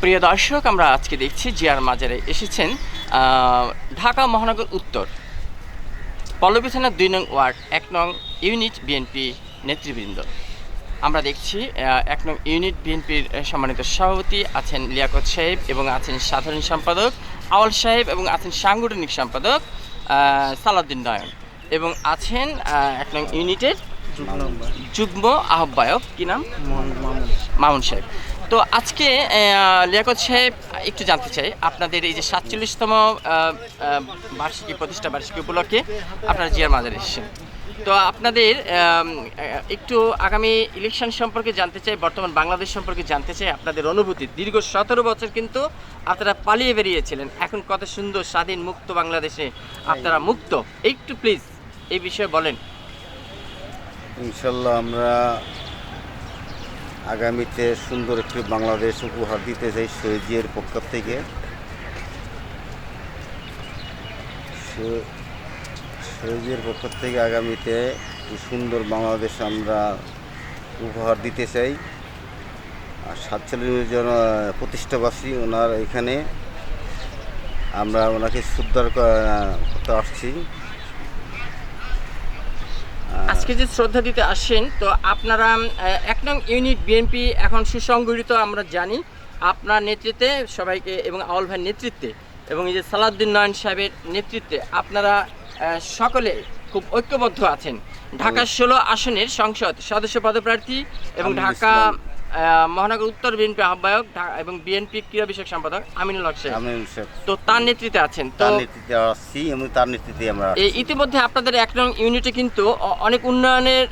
প্রিয় দর্শক আমরা আজকে দেখছি জিয়ার মাজারে এসেছেন ঢাকা মহানগর উত্তর পল্লবী থানার দুই নং ওয়ার্ড এক নং ইউনিট বিএনপি নেতৃবৃন্দ। আমরা দেখছি এক নং ইউনিট বিএনপির সম্মানিত সভাপতি আছেন লিয়াকত সাহেব এবং আছেন সাধারণ সম্পাদক আওয়াল সাহেব এবং আছেন সাংগঠনিক সম্পাদক সালাউদ্দিন নয়ন এবং আছেন এক নং ইউনিটের যুগ্ম আহ্বায়ক। কি নাম? মামুন সাহেব। তো আজকে লিয়াকত সাহেব, একটু জানতে চাই, আপনাদের এই যে সাতচল্লিশতম বার্ষিকী প্রতিষ্ঠা বার্ষিকী উপলক্ষে আপনারা জিয়ার মাজারে এসেছেন। তো আপনাদের একটু আগামী ইলেকশন সম্পর্কে জানতে চাই, বর্তমান বাংলাদেশ সম্পর্কে জানতে চাই, আপনাদের অনুভূতি। দীর্ঘ সতেরো বছর কিন্তু আপনারা পালিয়ে বেরিয়েছিলেন। এখন কত সুন্দর স্বাধীন মুক্ত বাংলাদেশে আপনারা মুক্ত। একটু প্লিজ এই বিষয়ে বলেন। ইনশাল্লাহ আমরা আগামীতে সুন্দর একটি বাংলাদেশ উপহার দিতে চাই শহীদের পক্ষ থেকে। শহীদের পক্ষ থেকে আগামীতে সুন্দর বাংলাদেশ আমরা উপহার দিতে চাই। আর সাতচল্লিশ জন প্রতিষ্ঠাবাসী ওনার এখানে। আমরা ওনাকে সুদ্ধার করতে আসছি। আজকে যে শ্রদ্ধা দিতে আসেন তো আপনারা এক নং ইউনিট বিএনপি এখন সুসংগঠিত আমরা জানি। আপনার নেতৃত্বে সবাইকে এবং আউল ভাইয়ের নেতৃত্বে এবং এই যে সালাউদ্দিন নয়ন সাহেবের নেতৃত্বে আপনারা সকলে খুব ঐক্যবদ্ধ আছেন। ঢাকা ষোলো আসনের সংসদ সদস্য পদপ্রার্থী এবং ঢাকা মহানগর উত্তর বিএনপি আহ্বায়ক এবং বিএনপি ক্রীড়া বিষয়ক সম্পাদক আমিনুল হক আমি তো তার নেতৃত্বে আছেন। তো তার নেতৃত্বে আসছি এবং তার নেতৃত্বে আমরা ইতিমধ্যে আপনাদের এক নং ইউনিটে কিন্তু অনেক উন্নয়নের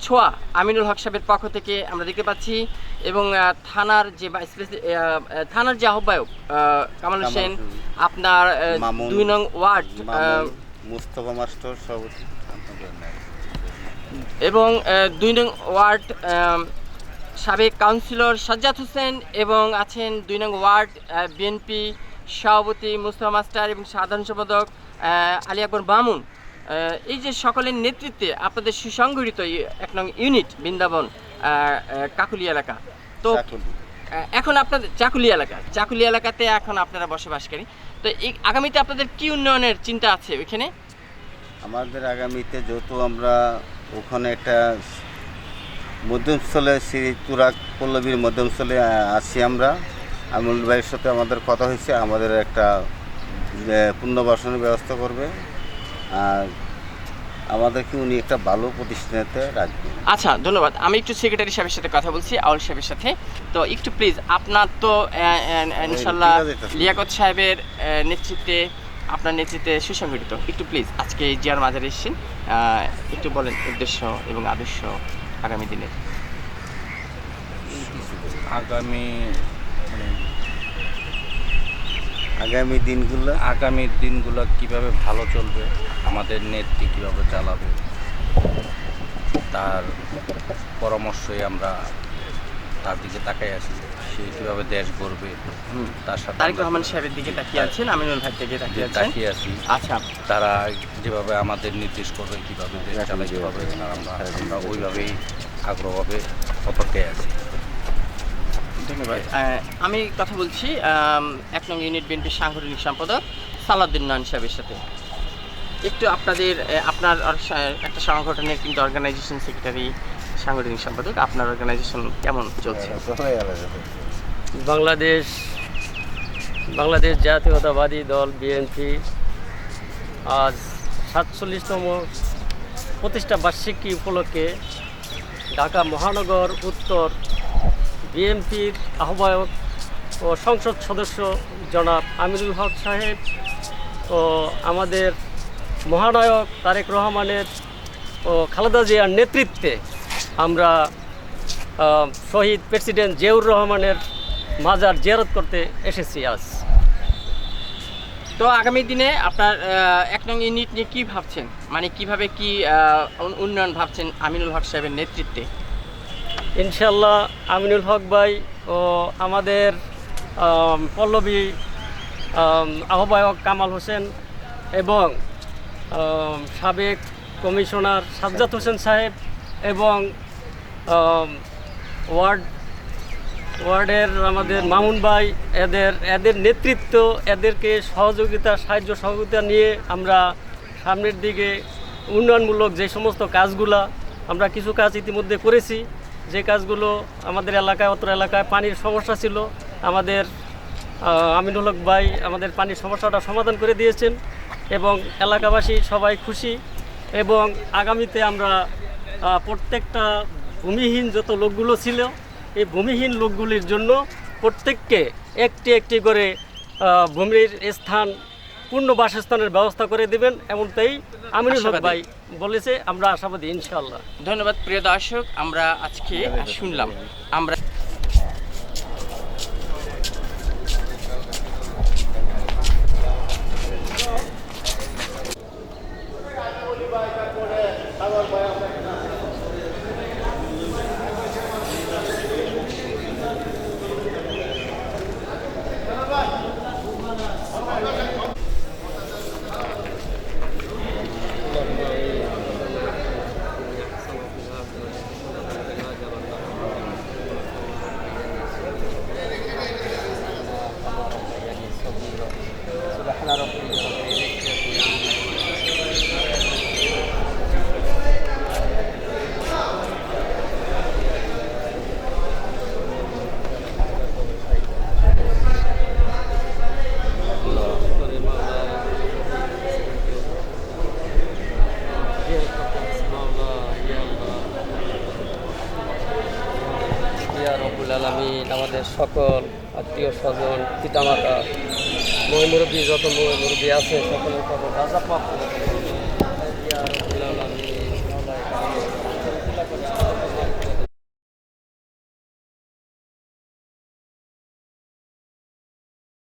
ছোঁয়া আমিনুল হক সাহেবের পক্ষ থেকে আমরা দেখতে পাচ্ছি এবং থানার যে থানার যে আহ্বায়ক আহ, কামাল হোসেন আপনার দুই নং ওয়ার্ড মুস্তফা মাস্টার এবং দুই নং ওয়ার্ড সাবেক কাউন্সিলর সাজ্জাদ হোসেন এবং আছেন দুই নং ওয়ার্ড বিএনপি সভাপতি মুস্তফা মাস্টার এবং সাধারণ সম্পাদক আলী আকবর বামুন এই যে সকলের নেতৃত্বে আপনাদের সুসংগঠিত এক নং ইউনিট বৃন্দাবন কাকুলি এলাকা। তো এখন আপনাদের চাকুলি এলাকা। চাকুলি এলাকাতে এখন আপনারা বসবাসকারী। তো এই আগামীতে আপনাদের কি উন্নয়নের চিন্তা আছে ওইখানে? আমাদের আগামীতে যেহেতু আমরা ওখানে একটা মধ্যমস্থলে শ্রী তুরাক পল্লবীর মধ্যমস্থলে আছি আমরা। আমুল ভাইয়ের সাথে আমাদের কথা হয়েছে আমাদের একটা পুনর্বাসনের ব্যবস্থা করবে। আর আমাদেরকে উনি একটা ভালো প্রতিষ্ঠানেতে রাখবেন। আচ্ছা ধন্যবাদ। আমি একটু সেক্রেটারি সাহেবের সাথে কথা বলছি আউল সাহেবের সাথে। তো একটু প্লিজ আপনার তো ইনশাল্লাহ। লিয়াকত সাহেবের নেতৃত্বে আপনার নেতৃত্বে সুসংগঠিত। একটু প্লিজ আজকে এই জিয়ার মাজারে এসেছেন একটু বলেন উদ্দেশ্য এবং আদর্শ আগামী দিনে? আগামী মানে আগামী দিনগুলো? আগামী দিনগুলো কীভাবে ভালো চলবে? আমাদের নেত্রী কীভাবে চালাবে? তার পরামর্শই আমরা তার দিকে তাকাই আছি সে কীভাবে দেশ গড়বে তার সাথে তারেক রহমান সাহেবের দিকে তাকিয়ে আছেন আমিনুল ভাই থেকে তাকিয়ে আছেন। তাকিয়ে আছি। আচ্ছা। তারা যেভাবে আমাদের নির্দেশ করবে কীভাবে দেশ চালাইতে হবে আমরা আমরা ওইভাবেই আগ্রহভাবে অপেক্ষায় আছি। ধন্যবাদ। আমি কথা বলছি এক নং ইউনিট বিএনপির সাংগঠনিক সম্পাদক সালাউদ্দিন নয়ন সাহেবের সাথে। একটু আপনাদের আপনার একটা সংগঠনের কিন্তু অর্গানাইজেশন সেক্রেটারি সাংগঠনিক সম্পাদক আপনার অর্গানাইজেশন কেমন চলছে? বাংলাদেশ বাংলাদেশ জাতীয়তাবাদী দল বিএনপি আজ সাতচল্লিশতম প্রতিষ্ঠা বার্ষিকী উপলক্ষে ঢাকা মহানগর উত্তর বিএনপির আহ্বায়ক ও সংসদ সদস্য জনাব আমিরুল হক সাহেব ও আমাদের মহানায়ক তারেক রহমানের ও খালেদা জিয়ার নেতৃত্বে আমরা শহীদ প্রেসিডেন্ট জিয়াউর রহমানের মাজার জিয়ারত করতে এসেছি আজ। তো আগামী দিনে আপনার এক নং ইউনিট নিয়ে কী ভাবছেন? মানে কীভাবে কি উন্নয়ন ভাবছেন আমিনুল হক সাহেবের নেতৃত্বে? ইনশাল্লাহ আমিনুল হক ভাই ও আমাদের পল্লবী আহ্বায়ক কামাল হোসেন এবং সাবেক কমিশনার সাজ্জাদ হোসেন সাহেব এবং ওয়ার্ড, ওয়ার্ডের আমাদের মামুন ভাই, এদের এদের নেতৃত্ব, এদেরকে সহযোগিতা, সাহায্য সহযোগিতা নিয়ে আমরা সামনের দিকে উন্নয়নমূলক যে সমস্ত কাজগুলা আমরা কিছু কাজ ইতিমধ্যে করেছি। যে কাজগুলো আমাদের এলাকায় অত এলাকায় পানির সমস্যা ছিল, আমাদের আমিনুল হক ভাই আমাদের পানির সমস্যাটা সমাধান করে দিয়েছেন এবং এলাকাবাসী সবাই খুশি এবং আগামীতে আমরা প্রত্যেকটা ভূমিহীন যত লোকগুলো ছিল এই ভূমিহীন লোকগুলির জন্য প্রত্যেককে একটি একটি করে ভূমির স্থান পূর্ণ বাসস্থানের ব্যবস্থা করে দেবেন এমনটাই আমিনুল হক ভাই বলেছে আমরা আশাবাদী ইনশাল্লাহ ধন্যবাদ প্রিয় দর্শক আমরা আজকে শুনলাম। আমরা আলমিন আমাদের সকল আত্মীয় স্বজন, পিতামাতা মহি মুরব্বী যত মহি মুরব্বী আছে, সকলের খবর রাজা আলমিন